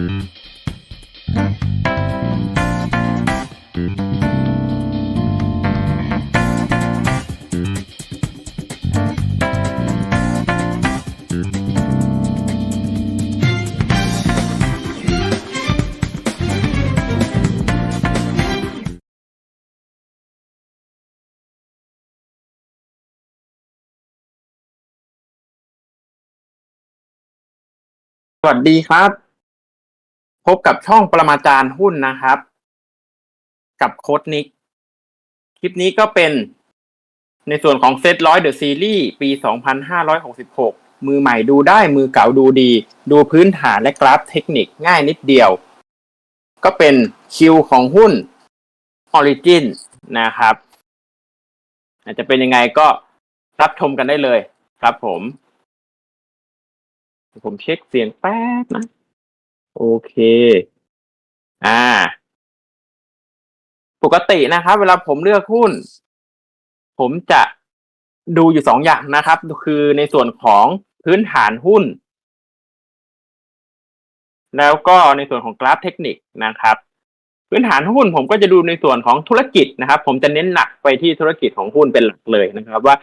สวัสดีครับ พบกับช่องปรมาจารย์หุ้นนะครับ กับโค้ดนิก คลิปนี้ก็เป็นในส่วนของเซตร้อยเดอะซีรีส์ปี 2566 มือใหม่ดูได้มือเก่าดูดี ดูพื้นฐานและกราฟเทคนิคง่ายนิดเดียว ก็เป็นคิวของหุ้น Origin นะครับ อาจจะเป็นยังไงก็รับชมกันได้เลยครับผม ผมเช็คเสียงแป๊บนะ โอเค อ่า ปกตินะครับ เวลาผมเลือกหุ้น ผมจะดูอยู่สองอย่างนะครับ คือในส่วนของพื้นฐานหุ้น แล้วก็ในส่วนของกราฟเทคนิคนะครับ พื้นฐานหุ้นผมก็จะดูในส่วนของธุรกิจนะครับ ผมจะเน้นหนักไปที่ธุรกิจของหุ้นเป็นหลักเลยนะครับ ว่า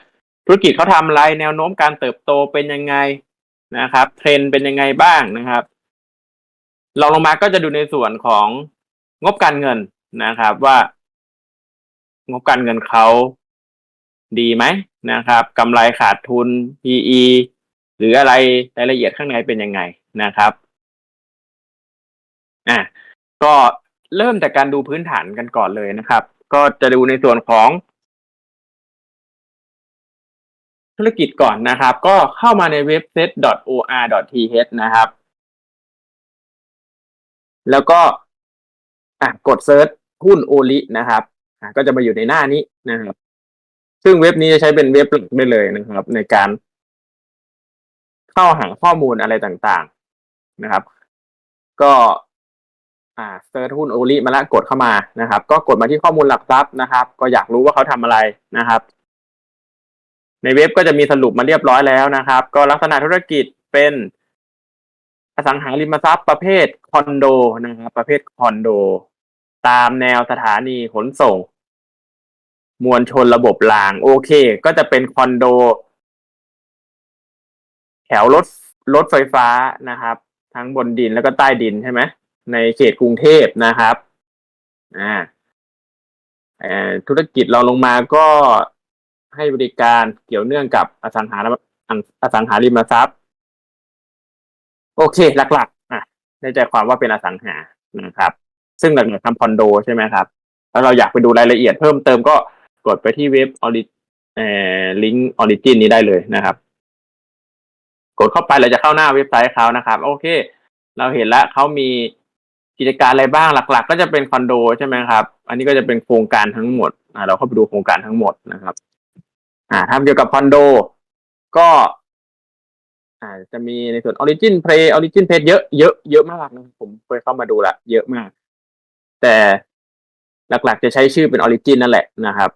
ธุรกิจเขาทำอะไรแนวโน้มการเติบโตเป็นยังไงนะครับ เทรนเป็นยังไงบ้างนะครับ ลองลงมาก็จะดูในส่วนของงบการเงินนะครับ ว่า งบการเงินเขาดีไหมนะครับกำไรขาดทุน PE หรืออะไรรายละเอียดข้างในเป็นยังไงนะครับอะก็เริ่มจากการดูพื้นฐานกันก่อนเลยนะครับ ก็จะดูในส่วนของ ธุรกิจก่อนนะครับ ก็เข้ามาในเว็บ set.or.th นะครับ แล้วก็อะกดเซิร์ชหุ้นโอลินะครับอะก็จะมาอยู่ในหน้านี้นะครับ ซึ่งเว็บนี้จะใช้เป็นเว็บหลักได้เลยนะครับ ในการเข้าหาข้อมูลอะไรต่างๆนะครับ ก็อ่าเซิร์ชหุ้นโอลิมาแล้วกดเข้ามานะครับ ก็กดมาที่ข้อมูลหลักทรัพย์นะครับ ก็อยากรู้ว่าเขาทำอะไรนะครับ ในเว็บก็จะมีสรุปมาเรียบร้อยแล้วนะครับ ก็ลักษณะธุรกิจเป็น อสังหาริมทรัพย์ประเภทคอนโดนะครับประเภทคอนโด ตามแนวสถานีขนส่ง มวลชนระบบราง โอเค ก็จะเป็นคอนโด แถวรถรถไฟฟ้านะครับ ทั้งบนดินแล้วก็ใต้ดินใช่ไหมในเขตกรุงเทพนะครับอ่าธุรกิจเราลงมาก็ให้บริการเกี่ยวเนื่องกับอสังหาอสังหาริมทรัพย์ โอเค หลักๆอะได้ใจความว่าเป็นอสังหานะครับ ซึ่งหลักๆทำคอนโดใช่ไหมครับ แล้วเราอยากไปดูรายละเอียดเพิ่มเติมก็กดไปที่เว็บออริเอ่อลิงก์ออริจินนี้ได้เลยนะครับ กดเข้าไปเราจะเข้าหน้าเว็บไซต์เขานะครับ โอเค เราเห็นแล้วเขามีกิจการอะไรบ้างหลัก ๆ ก็จะเป็นคอนโดใช่ไหมครับ อันนี้ก็จะเป็นโครงการทั้งหมดอ่าเราเข้าไปดูโครงการทั้งหมดนะครับ อ่าทำเกี่ยวกับคอนโด ก็ อ่าจะมีในส่วน Origin Play Origin Play เยอะเยอะเยอะมากนะผมเคยเข้ามาดูละเยอะมาก แต่หลักๆ จะใช้ชื่อเป็น Origin นั่นแหละนะครับ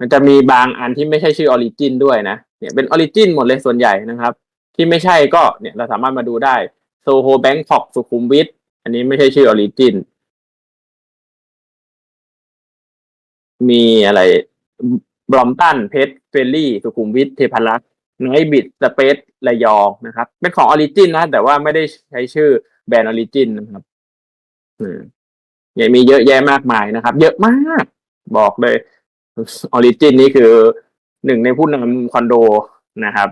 มันจะมีบางอันที่ไม่ใช่ชื่อ Origin ด้วยนะเนี่ยเป็น Origin หมดเลยส่วนใหญ่นะครับ ที่ไม่ใช่ก็เนี่ยเราสามารถมาดูได้โซโฮแบงคอกสุขุมวิทอันนี้ไม่ใช่ชื่อ Origin มีอะไรบรอมตันเพชรเฟลลี่ สุขุมวิทเทพรักษ์ ไนบิดสเปซระยองนะครับ เป็นของออริจินนะ แต่ว่าไม่ได้ใช้ชื่อแบรนด์ออริจินนะครับอืมเนี่ยมีเยอะแยะมากมายนะครับ เยอะมาก บอกเลยออริจินนี่คือหนึ่งในผู้นำคอนโดนะครับ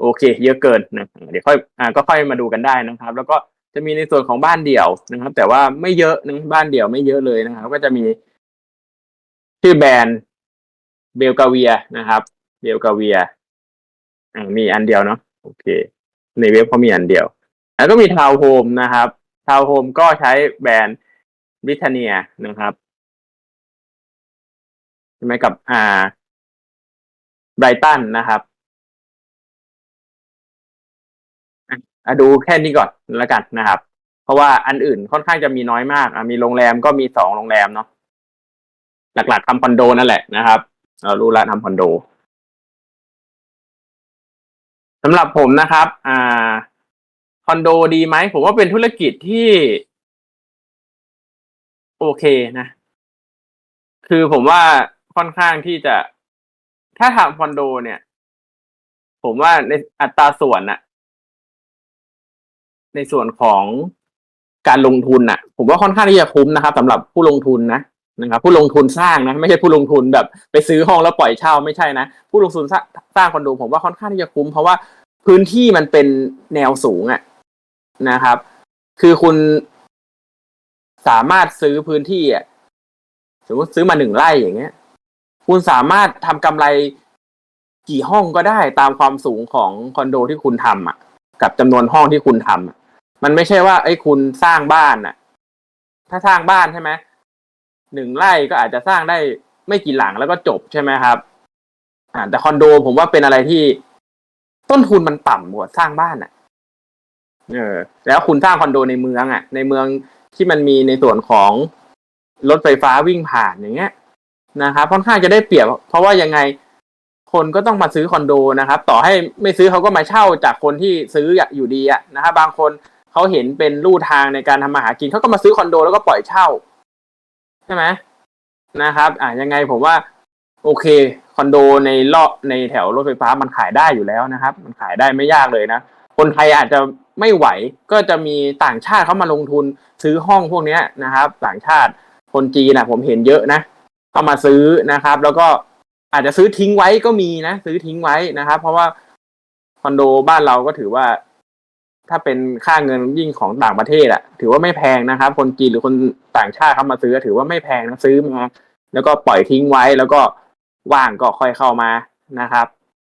โอเค เยอะเกินนะเดี๋ยวค่อยอ่าก็ค่อยมาดูกันได้นะครับ แล้วก็จะมีในส่วนของบ้านเดี่ยวนะครับ แต่ว่าไม่เยอะนะบ้านเดี่ยวไม่เยอะเลยนะครับ ก็จะมีชื่อแบรนด์ เบลกาเวียนะครับ เบลกาเวียอ่ามีอันเดียวเนาะโอเค ในเว็บเขามีอันเดียว แล้วก็มีทาวโฮมนะครับทาวโฮมก็ใช้แบรนด์บิทเนียนะครับใช่ไหมกับอ่าไบรตันนะครับอะดูแค่นี้ก่อนแล้วกันนะครับ เพราะว่าอันอื่นค่อนข้างจะมีน้อยมากอะมีโรงแรมก็มีสองโรงแรมเนาะหลักๆทำคอนโดนั่นแหละนะครับ เรารู้ละทำคอนโดสำหรับผมนะครับ อ่า คอนโดดีไหม ผมว่าเป็นธุรกิจที่ โอเคนะ คือผมว่าค่อนข้างที่จะ ถ้าทำคอนโด เนี่ย ผมว่าในอัตราส่วนน่ะในส่วนของการลงทุนน่ะผมว่าค่อนข้างที่จะคุ้มนะครับสำหรับผู้ลงทุนนะ นะครับผู้ลงทุนสร้างนะไม่ใช่ผู้ลงทุนแบบไปซื้อห้องแล้วปล่อยเช่าไม่ใช่นะ ผู้ลงทุนสร้างคอนโดผมว่าค่อนข้างที่จะคุ้มเพราะว่าพื้นที่มันเป็นแนวสูงอะนะครับ คือคุณสามารถซื้อพื้นที่อะสมมติซื้อมาหนึ่งไร่อย่างเงี้ย คุณสามารถทำกำไรกี่ห้องก็ได้ตามความสูงของคอนโดที่คุณทำอะ กับจำนวนห้องที่คุณทำอะมันไม่ใช่ว่าไอ้คุณสร้างบ้านอะ ถ้าสร้างบ้านใช่ไหม หนึ่งไร่ก็อาจจะสร้างได้ไม่กี่หลังแล้วก็จบใช่ไหมครับ อ่า แต่คอนโดผมว่าเป็นอะไรที่ต้นทุนมันต่ำกว่าสร้างบ้านอะ เออ แล้วคุณสร้างคอนโดในเมืองอะ ในเมืองที่มันมีในส่วนของรถไฟฟ้าวิ่งผ่านอย่างเงี้ยนะครับค่อนข้างจะได้เปรียบ เพราะว่ายังไงคนก็ต้องมาซื้อคอนโดนะครับ ต่อให้ไม่ซื้อเขาก็มาเช่าจากคนที่ซื้ออยู่ดีอะนะครับบางคนเขาเห็นเป็นลู่ทางในการทำมาหากินเขาก็มาซื้อคอนโดแล้วก็ปล่อยเช่า ใช่ไหมนะครับ อ่ายังไงผมว่า โอเค คอนโดในเลาะในแถวรถไฟฟ้ามันขายได้อยู่แล้วนะครับ มันขายได้ไม่ยากเลยนะคนไทยอาจจะไม่ไหวก็จะมีต่างชาติเขามาลงทุนซื้อห้องพวกนี้นะครับ ต่างชาติคนจีนนะผมเห็นเยอะนะเข้ามาซื้อนะครับ แล้วก็อาจจะซื้อทิ้งไว้ก็มีนะซื้อทิ้งไว้นะครับ เพราะว่าคอนโดบ้านเราก็ถือว่า ถ้าเป็นค่าเงินยิ่งของต่างประเทศอะถือว่าไม่แพงนะครับ คนจีนหรือคนต่างชาติเข้ามาซื้อถือว่าไม่แพงนะซื้อมาแล้วก็ปล่อยทิ้งไว้แล้วก็ว่างก็ค่อยเข้ามานะครับ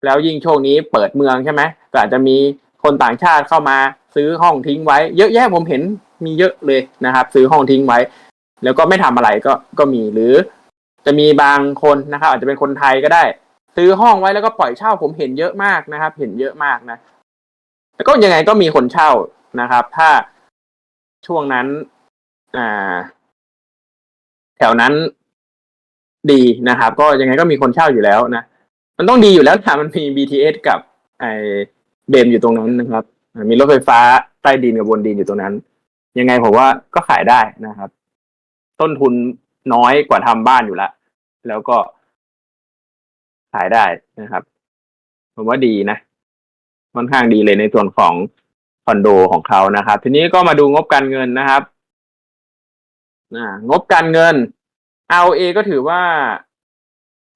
แล้วยิ่งช่วงนี้เปิดเมืองใช่ไหมก็อาจจะมีคนต่างชาติเข้ามาซื้อห้องทิ้งไว้ เยอะแยะผมเห็นมีเยอะเลยนะครับ ซื้อห้องทิ้งไว้ แล้วก็ไม่ทำอะไรก็ก็มีหรือ จะมีบางคนนะครับ อาจจะเป็นคนไทยก็ได้ ซื้อห้องไว้แล้วก็ปล่อยเช่าผมเห็นเยอะมากนะครับ เห็นเยอะมากนะ แล้วก็ยังไงก็มีคนเช่านะครับ ถ้าช่วงนั้นอ่า แถวนั้นดีนะครับ ก็ยังไงก็มีคนเช่าอยู่แล้วนะมันต้องดีอยู่แล้วถ้ามันมี BTS กับไอเบมอยู่ตรงนั้นนะครับ มีรถไฟฟ้าใต้ดินกับบนดินอยู่ตรงนั้น ยังไงผมว่าก็ขายได้นะครับ ต้นทุนน้อยกว่าทำบ้านอยู่แล้วแล้วก็ขายได้นะครับ ผมว่าดีนะ ค่อนข้างดีเลยในส่วนของคอนโดของเขานะครับ ทีนี้ก็มาดูงบการเงินนะครับอ่างบการเงิน ROA ก็ถือว่า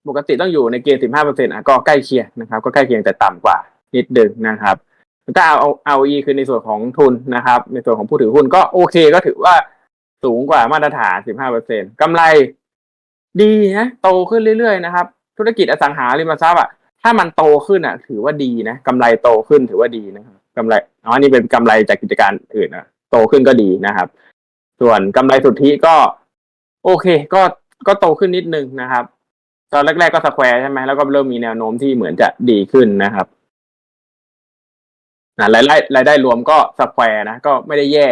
ปกติต้องอยู่ในเกณฑ์15เปอร์เซ็นต์อะก็ใกล้เคียงนะครับ ก็ใกล้เคียงแต่ต่ำกว่านิดนึงนะครับถ้าเอา ROE คือในส่วนของทุนนะครับ ในส่วนของผู้ถือหุ้นก็โอเคก็ถือว่าสูงกว่ามาตรฐาน15เปอร์เซ็นต์กำไรดีนะโตขึ้นเรื่อยๆนะครับ ธุรกิจอสังหาริมทรัพย์อะ ถ้ามันโตขึ้นอะ ถือว่าดีนะกำไรโตขึ้นถือว่าดีนะครับกำไรอ๋อนี่เป็นกำไรจากกิจการอื่นนะโตขึ้นก็ดีนะครับ ส่วนกำไรสุทธิก็ โอเค ก็ก็โตขึ้นนิดนึงนะครับ ตอนแรกๆก็สแควร์ใช่ไหมแล้วก็เริ่มมีแนวโน้มที่เหมือนจะดีขึ้นนะครับนะรายได้รายได้รวมก็สแควร์นะก็ไม่ได้แย่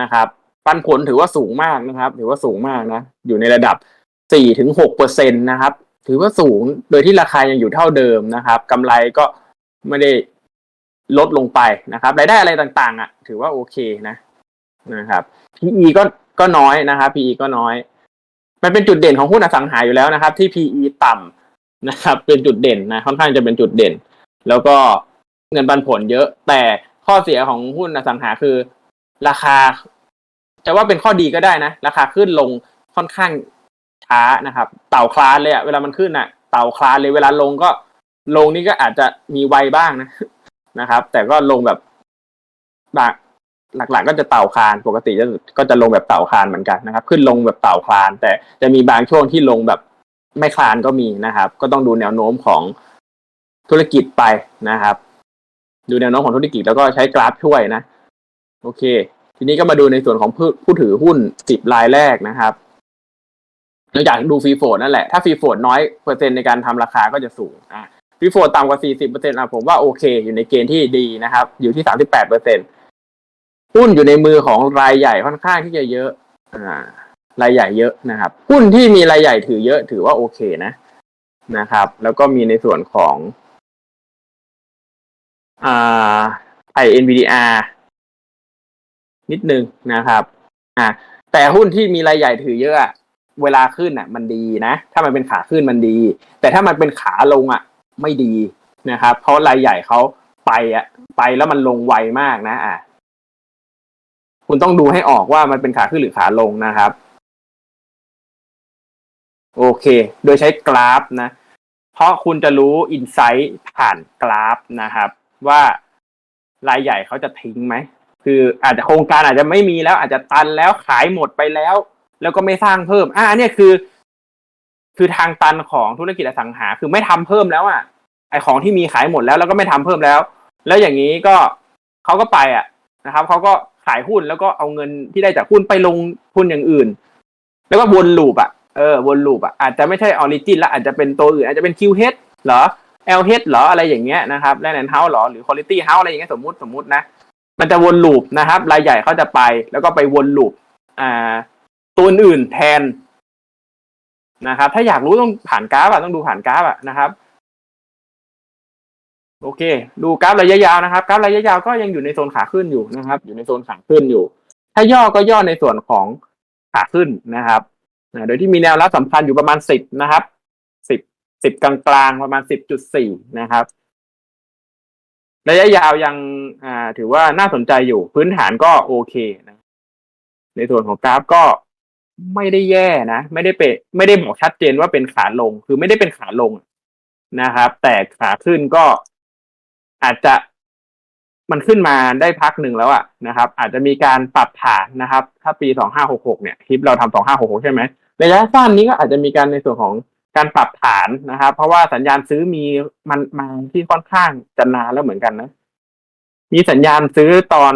นะครับ ปันผลถือว่าสูงมากนะครับ ถือว่าสูงมากนะ อยู่ในระดับสี่ถึงหกเปอร์เซ็นตนะครับ ถือว่าสูงโดยที่ราคายังอยู่เท่าเดิมนะครับกำไรก็ไม่ได้ลดลงไปนะครับรายได้อะไรต่างๆ อะ ถือว่าโอเคนะนะครับ PE ก็ก็น้อยนะครับ PE ก็น้อย มันเป็นจุดเด่นของหุ้นอสังหาอยู่แล้วนะครับ ที่ PE ต่ำนะครับ เป็นจุดเด่นนะค่อนข้างจะเป็นจุดเด่น แล้วก็เงินปันผลเยอะ แต่ข้อเสียของหุ้นอสังหาคือ ราคาจะว่าเป็นข้อดีก็ได้นะ ราคาขึ้นลงค่อนข้าง ช้านะครับ เต่าคลานเลยอะเวลามันขึ้นอะเต่าคลานเลยเวลาลงก็ลงนี่ก็อาจจะมีไวบ้างนะนะครับ แต่ก็ลงแบบหลักๆก็จะเต่าคลานปกติจะก็จะลงแบบเต่าคลานเหมือนกันนะครับ ขึ้นลงแบบเต่าคลาน แต่จะมีบางช่วงที่ลงแบบไม่คลานก็มีนะครับ ก็ต้องดูแนวโน้มของธุรกิจไปนะครับ ดูแนวโน้มของธุรกิจแล้วก็ใช้กราฟช่วยนะ โอเค ทีนี้ก็มาดูในส่วนของผู้ผู้ถือหุ้นสิบรายแรกนะครับ นอกจากดูฟรีโฟดนั่นแหละ ถ้าฟรีโฟดน้อยเปอร์เซ็นต์ในการทำราคาก็จะสูงอะฟรีโฟดต่ำกว่าสี่สิบเปอร์เซ็นต์อะผมว่าโอเค อยู่ในเกณฑ์ที่ดีนะครับ อยู่ที่สามสิบแปดเปอร์เซ็นต์หุ้นอยู่ในมือของรายใหญ่ค่อนข้างที่จะเยอะอ่ารายใหญ่เยอะนะครับหุ้นที่มีรายใหญ่ถือเยอะถือว่าโอเคนะนะครับ แล้วก็มีในส่วนของอ่าไอ NVDR นิดนึงนะครับอ่าแต่หุ้นที่มีรายใหญ่ถือเยอะ เวลาขึ้นอะ มันดีนะ ถ้ามันเป็นขาขึ้นมันดี แต่ถ้ามันเป็นขาลงอะ ไม่ดีนะครับ เพราะรายใหญ่เขาไปอะ ไปแล้วมันลงไวมากนะ อะ คุณต้องดูให้ออกว่ามันเป็นขาขึ้นหรือขาลงนะครับ โอเค โดยใช้กราฟนะ เพราะคุณจะรู้อินไซต์ผ่านกราฟนะครับ ว่ารายใหญ่เขาจะทิ้งไหมคืออาจจะโครงการอาจจะไม่มีแล้วอาจจะตันแล้วขายหมดไปแล้ว แล้วก็ไม่สร้างเพิ่ม อ่าเนี่ยคือ คือทางตันของธุรกิจอสังหา คือไม่ทำเพิ่มแล้วอะไอของที่มีขายหมดแล้ว แล้วก็ไม่ทำเพิ่มแล้ว แล้วอย่างนี้ก็เขาก็ไปอะนะครับเขาก็ขายหุ้นแล้วก็เอาเงินที่ได้จากหุ้นไปลงทุนอย่างอื่น แล้วก็วนลูปอะเออวนลูปอะอาจจะไม่ใช่ออริจินแล้วอาจจะเป็นตัวอื่น อาจจะเป็น QH เฮดหรอ LH เฮดหรออะไรอย่างเงี้ยนะครับแลนด์เฮาส์หรอหรือ Quality House อะไรอย่างเงี้ยสมมติสมมตินะมันจะวนลูปนะครับรายใหญ่เขาจะไปแล้วก็ไปวนลูปอ่า ตัวอื่นแทนนะครับ ถ้าอยากรู้ต้องผ่านกราฟอะต้องดูผ่านกราฟอะนะครับ โอเค ดูกราฟระยะยาวนะครับกราฟระยะยาวก็ยังอยู่ในโซนขาขึ้นอยู่นะครับ อยู่ในโซนขาขึ้นอยู่ ถ้าย่อก็ย่อในส่วนของขาขึ้นนะครับโดยที่มีแนวรับสำคัญอยู่ประมาณสิบนะครับสิบสิบกลางๆประมาณสิบจุดสี่นะครับ ระยะยาวยังอ่าถือว่าน่าสนใจอยู่ พื้นฐานก็โอเคนะในส่วนของกราฟก็ ไม่ได้แย่นะ ไม่ได้เปไม่ได้บอกชัดเจนว่าเป็นขาลง คือไม่ได้เป็นขาลงนะครับ แต่ขาขึ้นก็อาจจะมันขึ้นมาได้พักหนึ่งแล้วอะนะครับ อาจจะมีการปรับฐานนะครับ ถ้าปีสองห้าหกหกเนี่ยคลิปเราทำสองห้าหกหกใช่ไหมระยะสั้นนี้ก็อาจจะมีการในส่วนของการปรับฐานนะครับ เพราะว่าสัญญาณซื้อมีมันมาที่ค่อนข้างจะนานแล้วเหมือนกันนะ มีสัญญาณซื้อตอน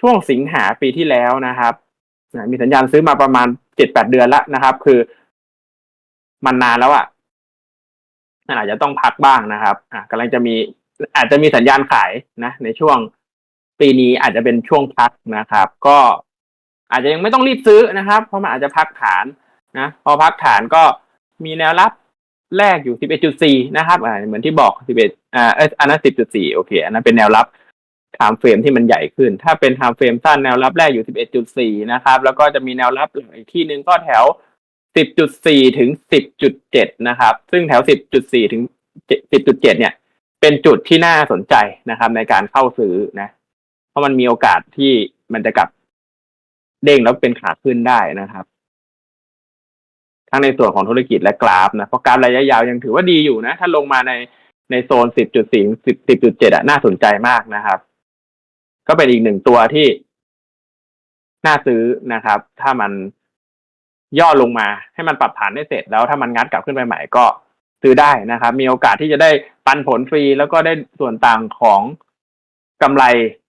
ช่วงสิงหาปีที่แล้วนะครับมีสัญญาณซื้อมาประมาณ เจ็ดแปดเดือนแล้วนะครับ คือ มันนานแล้วอะ่ะมันอาจจะต้องพักบ้างนะครับ อ่กำลังจะมี อาจจะมีสัญญาณขายนะ ในช่วงปีนี้อาจจะเป็นช่วงพักนะครับ ก็อาจจะยังไม่ต้องรีบซื้อนะครับ เพราะมันอาจจะพักฐานนะพอพักฐานก็มีแนวรับแรกอยู่ 11.4 นะครับอ่าเหมือนที่บอก 11อ่าอันนั้น10.4 โอเค อันนั้นเป็นแนวรับ ไทม์เฟรมที่มันใหญ่ขึ้น ถ้าเป็นไทม์เฟรมสั้นแนวรับแรกอยู่ 11.4 นะครับ แล้วก็จะมีแนวรับอีกที่หนึ่งก็แถว 10.4 ถึง 10.7 นะครับ ซึ่งแถว 10.4 ถึง 10.7 เนี่ย เป็นจุดที่น่าสนใจนะครับ ในการเข้าซื้อนะ เพราะมันมีโอกาสที่มันจะกลับเด้งแล้วเป็นขาขึ้นได้นะครับ ทั้งในส่วนของธุรกิจและกราฟนะ เพราะกราฟระยะยาวยังถือว่าดีอยู่นะ ถ้าลงมาในในโซน 10.4 10.7 อะ น่าสนใจมากนะครับ ก็เป็นอีกหนึ่งตัวที่น่าซื้อนะครับ ถ้ามันย่อลงมาให้มันปรับฐานได้เสร็จแล้วถ้ามันงัดกลับขึ้นไปใหม่ก็ซื้อได้นะครับ มีโอกาสที่จะได้ปันผลฟรี แล้วก็ได้ส่วนต่างของกำไร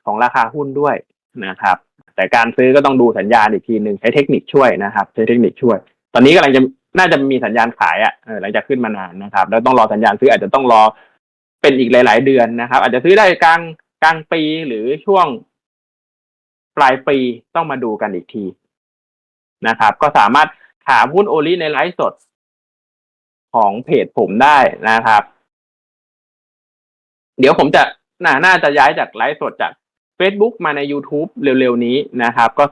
ของราคาหุ้นด้วยนะครับ แต่การซื้อก็ต้องดูสัญญาณอีกทีหนึ่งใช้เทคนิคช่วยนะครับ ใช้เทคนิคช่วย ตอนนี้กำลังจะน่าจะมีสัญญาณขายอะหลังจากขึ้นมานานนะครับ แล้วต้องรอสัญญาณซื้ออาจจะต้องรอเป็นอีกหลาย ๆ เดือนนะครับ อาจจะซื้อได้กลาง กลางปีหรือช่วงปลายปีต้องมาดูกันอีกทีนะครับ ก็สามารถถามหุ้นโอลิในไลฟ์สดของเพจผมได้นะครับ เดี๋ยวผมจะน่าน่าจะย้ายจากไลฟ์สดจาก Facebook มาใน YouTube เร็วๆนี้นะครับ ก็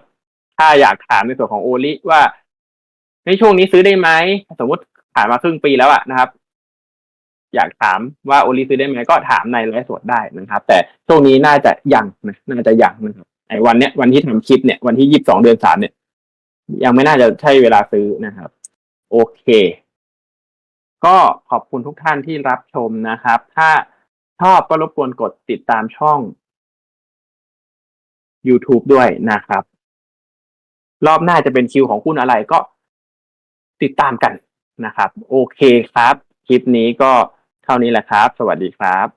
ถ้าอยากถามในส่วนของโอลิว่า ในช่วงนี้ซื้อได้ไหม สมมติผ่านมาครึ่งปีแล้วอะนะครับ อยากถามว่าโอลิซื้อได้ไหมก็ถามในไลฟ์สดได้นะครับ แต่ช่วงนี้น่าจะยังนะน่าจะยังนะครับไอ้วันเนี้ยวันที่ทำคลิปเนี่ยวันที่ยี่สิบสองเดือนสามเนี่ย ยังไม่น่าจะใช่เวลาซื้อนะครับ โอเค ก็ขอบคุณทุกท่านที่รับชมนะครับ ถ้าชอบก็รบกวนกดติดตามช่อง YouTube ด้วยนะครับ รอบหน้าจะเป็นคิวของคุณอะไรก็ติดตามกันนะครับ โอเคครับ คลิปนี้ก็ ท่านี้แหละครับ สวัสดีครับ